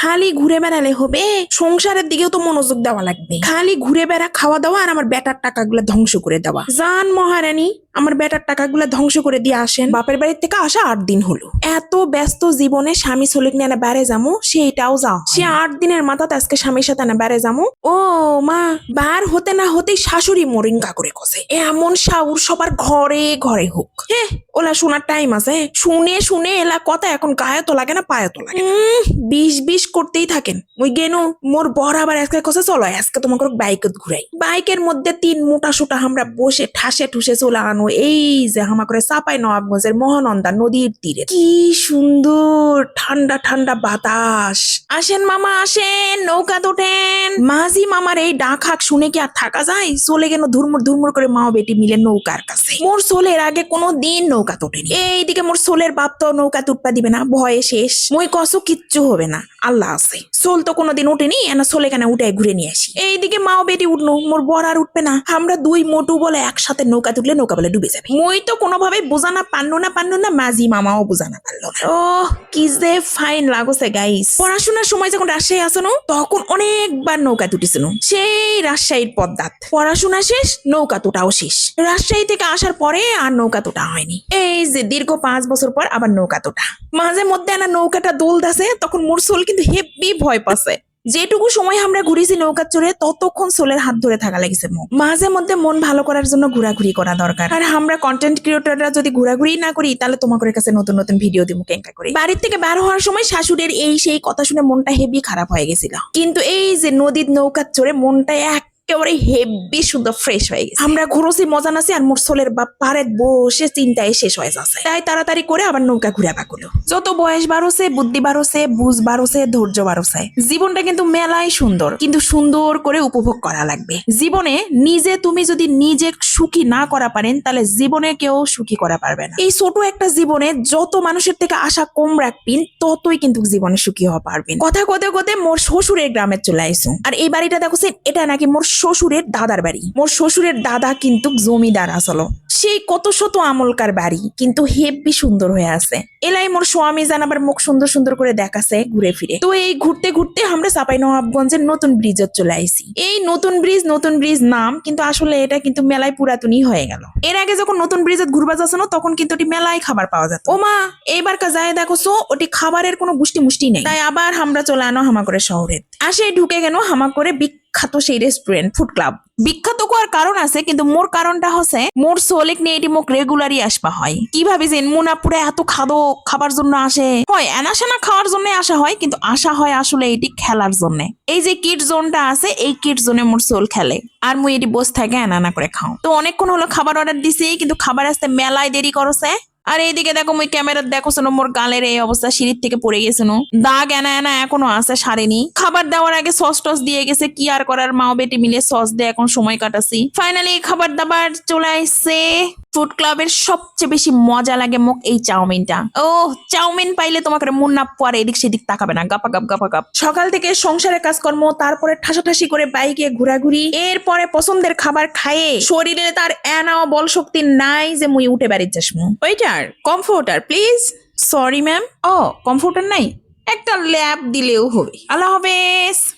খালি ঘুরে বেড়ালে হবে, সংসারের দিকেও তো মনোযোগ দেওয়া লাগবে। খালি ঘুরে বেড়া, খাওয়া দাওয়া আর আমার বেটার টাকাগুলো ধ্বংস করে দেওয়া। জান মহারানী, আমার বেটার টাকাগুলো ধ্বংস করে দিয়ে আসেন। বাপের বাড়ির থেকে আসা আট দিন হলো। এত ব্যস্ত জীবনে স্বামী চলিক নিয়ে বেড়ে যামু সেটাও যাও সে আট দিনের মাথাতে আজকে স্বামীর সাথে না বেড়ে যামু ও মা, বার হতে না হতেই শাশুড়ি মরিঙ্গা করে কষে। এমন সাউর সবার ঘরে ঘরে হোক। হে, ওলা শোনার টাইম আছে। শুনে শুনে এলা কথা এখন গায়ে তো লাগে না, পায়ে তো লাগে বিষ বিষ করতেই থাকেন। ওই গেনু, মোর বর আবার আজকে কথা চলো আজকে তোমাকে বাইকত ঘুরাই। বাইকের মধ্যে তিন মোটা সোটা আমরা বসে ঠাসে ঠুসে চলে আনো, এই যে হামা করে চাপাই নবাবগঞ্জের মহানন্দা নদীর তীরে। কি সুন্দর, ঠান্ডা ঠান্ডা বাতাস। আসেন মামা, আসেন নৌকা তোঠেন মাঝি মামার এই ডাক হাক শুনে কি আর থাকা যায়? চলে গেল ধুরমুর ধুরমুর করে মা বেটি মিলে নৌকার কাছে। মোর সোলের আগে কোনো দিন নৌকা তোটেনি এইদিকে মোর সোলের বাপ তো নৌকা তুটপা দিবে না, ভয়ে শেষ। মই কসো কিচ্ছু হবে না। আল্লাহ আছে। সোল তো কোনোদিন উঠেনি, এনা সোলে কেন উঠে ঘুরে নিয়ে আসি। এইদিকে মা ও বেটি উঠনো মোর বর আর উঠবে না। আমরা দুই মোটু বলে একসাথে নৌকা তুললে নৌকা বলে ডুবে যাবে। মই তো কোনোভাবে বোঝানা পারল না পারল না, মাঝি মামাও বোঝানা পারল না। ও কি যে ফাইন লাগছে গাইস পড়াশোনার সময় যখন রাজশাহী আসনো, তখন অনেকবার নৌকা তুটেছিল সেই রাজশাহীর পদ্মাত। পড়াশোনা শেষ, নৌকা তোটাও শেষ। রাজশাহী থেকে আসার পরে আর নৌকা তোটা হয়নি। এই যে দীর্ঘ পাঁচ বছর পর আবার নৌকা তোটা। মাঝে মধ্যে না নৌকাটা দোল দাসে, তখন মোর সোল কিন্তু হেব্বি ভয় পাচ্ছে যেটুকু সময় আমরা ঘুরেছি নৌকা চড়ে, ততক্ষণ সোলের হাত ধরে থাকা লাগছে মাঝে মধ্যে মন ভালো করার জন্য ঘোরাঘুরি করা দরকার। আর আমরা কন্টেন্ট ক্রিয়েটররা যদি ঘোরাঘুরি না করি, তাহলে তোমাদের কাছে নতুন নতুন ভিডিও দিব কেঙ্কা করি। বাড়ির থেকে বার হওয়ার সময় শাশুড়ির এই সেই কথা শুনে মনটা হেভি খারাপ হয়ে গেছিল। কিন্তু এই যে নদীর নৌকা চড়ে মনটা একেবারে হেভি সুন্দর ফ্রেশ হয়ে গেছে। আমরা ঘুরোছি, মজা নাছি আর মোর সোলের বাপ পারে বসে চিন্তায় শেষ হয়ে যাচ্ছে। তাই তাড়াতাড়ি করে আবার নৌকা ঘুরে পাকুলো যত বয়স বাড়ছে, বুদ্ধি বাড়ছে, বুঝ বাড়ছে, ধৈর্য বাড়ছে, জীবনটা কিন্তু মেলাই সুন্দর। কিন্তু সুন্দর করে উপভোগ করা লাগবে। জীবনে নিজে তুমি যদি নিজে সুখী না করা পারেন, তাহলে জীবনে কেউ সুখী করা পারবে না। এই ছোট একটা জীবনে যত মানুষের থেকে আশা কম রাখবেন ততই কিন্তু জীবনে সুখী হওয়া পারবেন কথা কথা কথা মোর শ্বশুরের গ্রামে চলে আইসু। আর এই বাড়িটা দেখো এটা নাকি মোর শ্বশুরের দাদার বাড়ি। মোর শ্বশুরের দাদা কিন্তু জমিদার আসলো। সেই কত শত আমলকার বাড়ি কিন্তু হেব্বি সুন্দর হয়ে আছে। এলাই মোর স্বামী জানাবার মুখ সুন্দর সুন্দর করে দেখাছে ঘুরে ফিরে। তো এই ঘুরতে ঘুরতে আমরা সাপাই নবাবগঞ্জের নতুন ব্রিজত চলে আইছি। এই নতুন ব্রিজ নতুন ব্রিজ নাম কিন্তু আসলে এটা কিন্তু মেলায় পুরাতনই হয়ে গেল। এর আগে যখন নতুন ব্রিজত ঘুরবা যাচ্ছে না তখন কিন্তু ওটি মেলায় খাবার পাওয়া যেত। ও মা এইবার কা যায় দেখো ওটি খাবারের কোনো গুষ্টি মুষ্টি নেই। তাই আবার আমরা চলে আনো হামাকরে আসে ঢুকে গেল হামাকরে বিখ্যাত সেই রেস্টুরেন্ট ফুড ক্লাব বিখ্যাত কোয়ার কারণ আছে, কিন্তু মোর কারণটা হচ্ছে মোর সোলেক নিয়ে এটি মোক রেগুলারই আসবা হয়। কি ভাবিছেন মুনাপুরে এত খাদো খাবার জন্য আসে? হয় এনাশানা খাওয়ার জন্য আসা হয়, কিন্তু আসা হয় আসলে এটি খেলার জন্য। এই যে কিট জোনটা আছে, এই কিট জোনে মোর সোল খেলে। আর মুই এটি বসে থাকে এনানা করে খাও। তো অনেকক্ষণ হলো খাবার অর্ডার দিছি, কিন্তু খাবার আসতে মেলায় দেরি করছে। আর এইদিকে দেখো, মুই ক্যামেরা দেখো, শোনো, মোর গালের এই অবস্থা, সিঁড়ির থেকে পড়ে গেছে, নো। দাগ এনা এনা এখনও আসে সারেনি। খাবার দেওয়ার আগে সস টস দিয়ে গেছে, কি আর করার? মাও বেটি মিলে সস দিয়ে এখন সময় কাটাছি। ফাইনালি খাবার দাবার চলে আসছে। ফুড ক্লাবের সবচেয়ে বেশি মজা লাগে মোক এই চাউমিনটা। ও চাউমিন পাইলে তোমাকে মন না পরে এদিক সেদিক তাকাবে না। গাপা গাপ গাপা গাপ। সকাল থেকে সংসারের কাজকর্ম, তারপরে ঠাসাঠাসি করে বাইকে ঘোরাঘুরি, এরপরে পছন্দের খাবার খায়ে শরীরে তার এনাও বল শক্তি নাই যে মুই উঠে বাড়ির যাসমু। ওইটার, কমফোর্টার, প্লিজ। সরি ম্যাম ও, কমফোর্টার নাই। একটা ল্যাব দিলেও হবে। আল্লাহ হাফেজ।